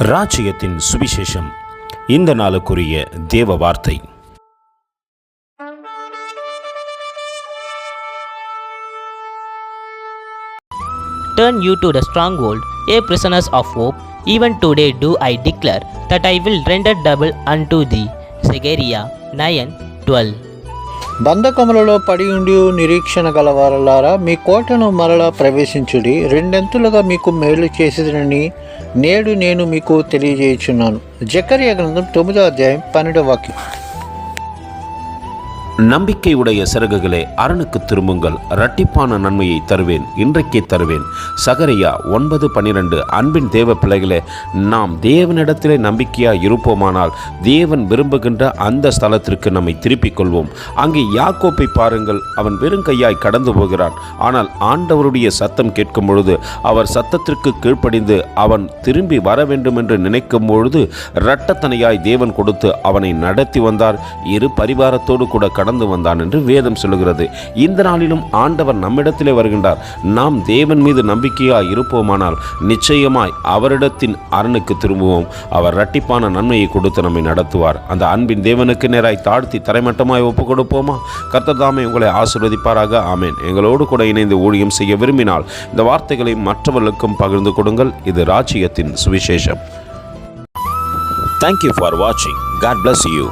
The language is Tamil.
ராஜ்யத்தின் சுவிசேஷம் இந்த நாளுக்குரிய தேவ வார்த்தை Turn you to the stronghold, ye prisoners of hope. Even today do I declare that I will render double unto thee. Zechariah 9 12. బంధకములలో పడి ఉండి నిరీక్షణ గలవారలారా మీ కోటను మరలా ప్రవేశించుడి. రెండెంతులుగా మీకు మేలు చేసేదని నేడు నేను మీకు తెలియజేయుచున్నాను. జకర్య గ్రంథం తొమ్మిదో అధ్యాయం పన్నెండో వాక్యం. நம்பிக்கையுடைய சிறகுகளே அரணுக்கு திரும்புங்கள். இரட்டிப்பான நன்மையை தருவேன் இன்றைக்கே தருவேன். சகரியா ஒன்பது பன்னிரண்டு அன்பின் தேவ பிள்ளைகளே நாம் தேவனிடத்திலே நம்பிக்கையாக இருப்போமானால் தேவன் விரும்புகின்ற அந்த ஸ்தலத்திற்கு நம்மை திருப்பிக் கொள்வோம். அங்கே யாக்கோப்பை பாருங்கள் அவன் வெறும் கையாய் கடந்து போகிறான். ஆனால் ஆண்டவருடைய சத்தம் கேட்கும் பொழுது அவர் சத்தத்திற்கு கீழ்ப்படிந்து அவன் திரும்பி வர வேண்டும் என்று நினைக்கும் பொழுது இரட்டத்தனையாய் தேவன் கொடுத்து அவனை நடத்தி வந்தார். இரு பரிவாரத்தோடு கூட கடந்து வந்தான் என்று வேதம் சொல்லுகிறது. இந்த நாளிலும் ஆண்டவர் நம்மிடத்திலே வருகின்றார். நாம் தேவன் மீது நம்பிக்கையாய் இருப்போமானால் நிச்சயமாய் அவரிடத்தின் அரணுக்கு திரும்புவோம். அவர் இரட்டிப்பான நன்மையை கொடுத்து நம்மை நடத்துவார். அந்த அன்பின் தேவனுக்கு நேராய் தாழ்த்தி தரைமட்டமாய் ஒப்பு கொடுப்போமா கர்த்ததாமே உங்களை ஆசிர்வதிப்பாராக. ஆமேன். எங்களோடு கூட இணைந்து ஊழியம் செய்ய விரும்பினால் இந்த வார்த்தைகளை மற்றவர்களுக்கும் பகிர்ந்து கொடுங்கள். இது ராஜ்யத்தின் சுவிசேஷம். தேங்க்யூ ஃபார் வாட்சிங் காட் பிளஸ் யூ